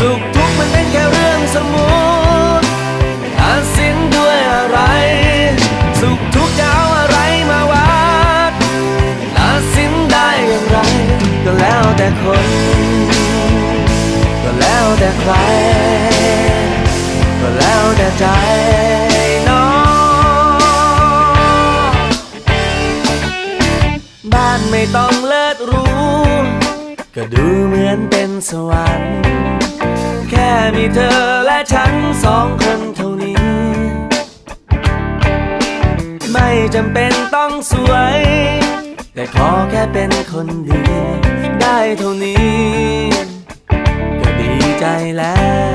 สุขทุกข์มันเป็นแค่เรื่องสมมุติตัดสินด้วยอะไร สุขทุกข์จะเอาอะไรมาวัดตัดสินได้อย่างไร ก็แล้วแต่คน ก็แล้วแต่ใคร ก็แล้วแต่ใจเน้องบ้านไม่ต้องเลิศรู้ ก็ดูเหมือนเป็นสวรรค์ มีเธอและฉันสองคนเท่านี้ ไม่จำเป็นต้องสวย แต่ขอแค่เป็นคนดี ได้เท่านี้ ก็ดีใจแล้ว